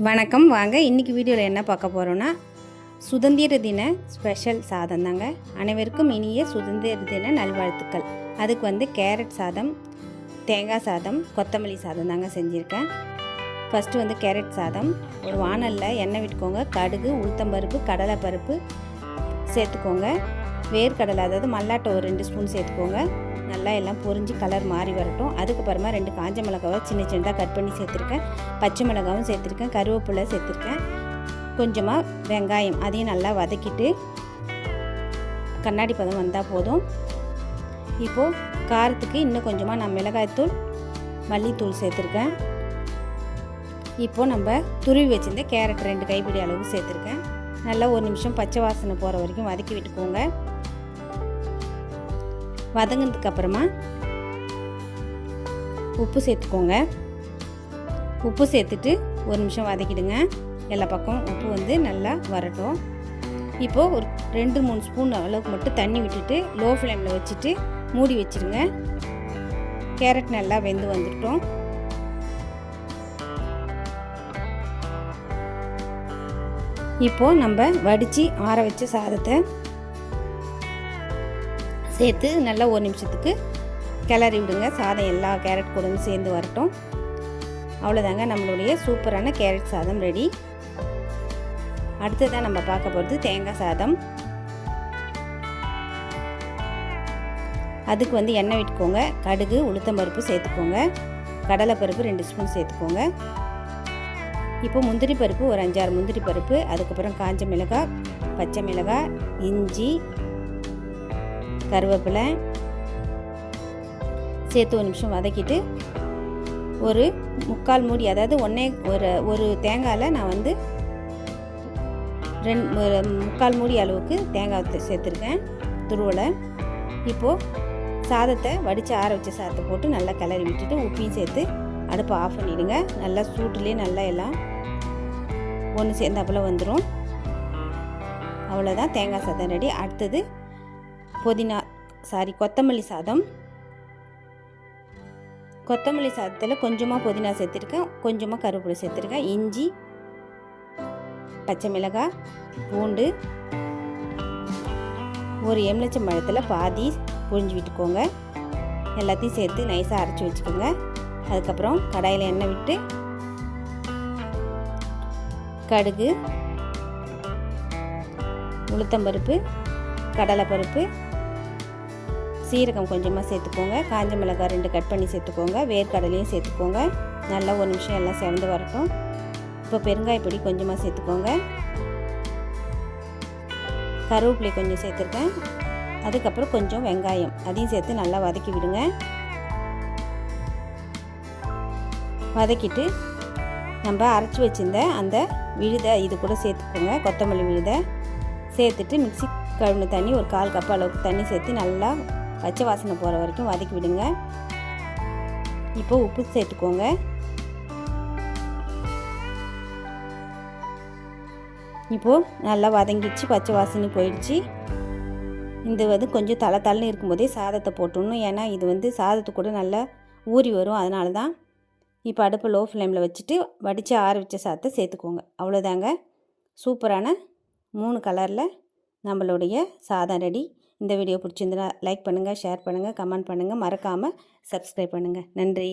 வணக்கம் வாங்க. இன்றைக்கி வீடியோவில் என்ன பார்க்க போகிறோன்னா சுதந்திர தின ஸ்பெஷல் சாதம் தாங்க. அனைவருக்கும் இனிய சுதந்திர தின நல்வாழ்த்துக்கள். அதுக்கு வந்து கேரட் சாதம் தேங்காய் சாதம் கொத்தமல்லி சாதம் தாங்க செஞ்சுருக்கேன். ஃபஸ்ட்டு வந்து கேரட் சாதம். ஒரு வானலில் எண்ணெய் விட்டுக்கோங்க. கடுகு உளுத்தம்பருப்பு கடலைப்பருப்பு சேர்த்துக்கோங்க. வேர்க்கடலை அதாவது மல்லாட்டை ஒரு ரெண்டு ஸ்பூன் சேர்த்துக்கோங்க. நல்லா எல்லாம் பொறிஞ்சு கலர் மாறி வரட்டும். அதுக்கப்புறமா ரெண்டு காஞ்ச மிளகாவை சின்ன சின்னதாக கட் பண்ணி சேர்த்துருக்கேன். பச்சை மிளகாவும் சேர்த்துருக்கேன். கருவேப்பிலை சேர்த்துருக்கேன். கொஞ்சமாக வெங்காயம் அதையும் நல்லா வதக்கிட்டு கண்ணாடி பதம் வந்தால் போதும். இப்போது காரத்துக்கு இன்னும் கொஞ்சமாக நான் மிளகாய்த்தூள் மல்லித்தூள் சேர்த்துருக்கேன். இப்போது நம்ம துருவி வச்சுருந்த கேரட் ரெண்டு கைப்பிடி அளவு சேர்த்துருக்கேன். நல்லா ஒரு நிமிஷம் பச்சை வாசனை போகிற வரைக்கும் வதக்கி விட்டுக்கோங்க. வதங்கினதுக்கு அப்புறமா உப்பு சேர்த்துக்கோங்க. உப்பு சேர்த்துட்டு ஒரு நிமிஷம் வதக்கிடுங்க. எல்லா பக்கம் உப்பு வந்து நல்லா வரட்டும். இப்போது ஒரு ரெண்டு மூணு ஸ்பூன் அளவுக்கு மட்டும் தண்ணி விட்டுட்டு லோ ஃப்ளேமில் வச்சுட்டு மூடி வச்சுருங்க. கேரட் நல்லா வெந்து வந்துட்டோம். இப்போது நம்ம வடித்து ஆற வச்ச சாதத்தை சேர்த்து நல்லா ஒரு நிமிஷத்துக்கு கிளறி விடுங்க. சாதம் எல்லா கேரட் கூடவும் சேர்ந்து வரட்டும். அவ்வளோதாங்க நம்மளுடைய சூப்பரான கேரட் சாதம் ரெடி. அடுத்ததாக நம்ம பார்க்க போகிறது தேங்காய் சாதம். அதுக்கு வந்து எண்ணெய் விட்டுக்கோங்க. கடுகு உளுத்தம்பருப்பு சேர்த்துக்கோங்க. கடலைப்பருப்பு ரெண்டு ஸ்பூன் சேர்த்துக்கோங்க. இப்போ முந்திரி பருப்பு ஒரு அஞ்சாறு முந்திரி பருப்பு அதுக்கப்புறம் காஞ்ச மிளகாய் பச்சை மிளகாய் இஞ்சி கருவேப்பிலை சேர்த்து ஒரு நிமிஷம் வதக்கிட்டு ஒரு முக்கால் மூடி அதாவது ஒன்றே ஒரு ஒரு தேங்காயில் நான் வந்து ரெண்டு ஒரு முக்கால் மூடி அளவுக்கு தேங்காய் சேர்த்துருக்கேன் துருவலை. இப்போது சாதத்தை வடித்து ஆற வச்ச சாதத்தை போட்டு நல்லா கிளறி விட்டுட்டு உப்பையும் சேர்த்து அடுப்பை ஆஃப் பண்ணிவிடுங்க நல்லா சூட்டுலேயே நல்லா எல்லாம் ஒன்று சேர்ந்தாப்பில் வந்துடும் அவ்வளோதான் தேங்காய் சாதம் ரெடி அடுத்தது புதினா சாரி கொத்தமல்லி சாதம். கொத்தமல்லி சாதத்தில் கொஞ்சமாக புதினா சேர்த்துருக்கேன். கொஞ்சமாக கருவேப்பிலை சேர்த்துருக்கேன். இஞ்சி பச்சை மிளகாய் பூண்டு ஒரு எலுமிச்சம் பழத்தில் பாதி புழிஞ்சு விட்டுக்கோங்க. எல்லாத்தையும் சேர்த்து நைஸாக அரைச்சி வச்சுக்கோங்க. அதுக்கப்புறம் கடாயில் எண்ணெய் விட்டு கடுகு உளுத்தம்பருப்பு கடலைப்பருப்பு சீரகம் கொஞ்சமாக சேர்த்துக்கோங்க. காஞ்ச மிளகாய் ரெண்டு கட் பண்ணி சேர்த்துக்கோங்க. வேர்க்கடலையும் சேர்த்துக்கோங்க. நல்லா ஒரு நிமிஷம் எல்லாம் சேர்ந்து வரட்டும். இப்போ பெருங்காய பொடி கொஞ்சமாக சேர்த்துக்கோங்க. கருவேப்பிலை கொஞ்சம் சேர்த்துருக்கேன். அதுக்கப்புறம் கொஞ்சம் வெங்காயம். அதையும் சேர்த்து நல்லா வதக்கி விடுங்க. வதக்கிட்டு நம்ம அரைச்சி வச்சிருந்த அந்த விழுதை இது கூட சேர்த்துக்கோங்க. கொத்தமல்லி விழுதை சேர்த்துட்டு மிக்சி கழுவின தண்ணி ஒரு கால் கப் அளவுக்கு தண்ணி சேர்த்து நல்லா பச்சை வாசனை போகிற வரைக்கும் வதக்கி விடுங்க. இப்போ உப்பு சேர்த்துக்கோங்க. இப்போது நல்லா வதங்கிடுச்சு பச்சை வாசனை போயிடுச்சு. இந்த வந்து கொஞ்சம் தலை தலைன்னு இருக்கும்போதே சாதத்தை போட்டுடணும். ஏன்னா இது வந்து சாதத்து கூட நல்லா ஊறி வரும். அதனால தான் இப்போ அடுப்பை லோ ஃப்ளேமில் வச்சுட்டு வடித்து ஆற வச்ச சாதத்தை சேர்த்துக்கோங்க. அவ்வளோதாங்க சூப்பரான மூணு கலரில் நம்மளுடைய சாதம் ரெடி. இந்த வீடியோ பிடிச்சிருந்தா லைக் பண்ணுங்கள் ஷேர் பண்ணுங்கள் கமெண்ட் பண்ணுங்கள் மறக்காமல் சப்ஸ்கிரைப் பண்ணுங்கள் நன்றி.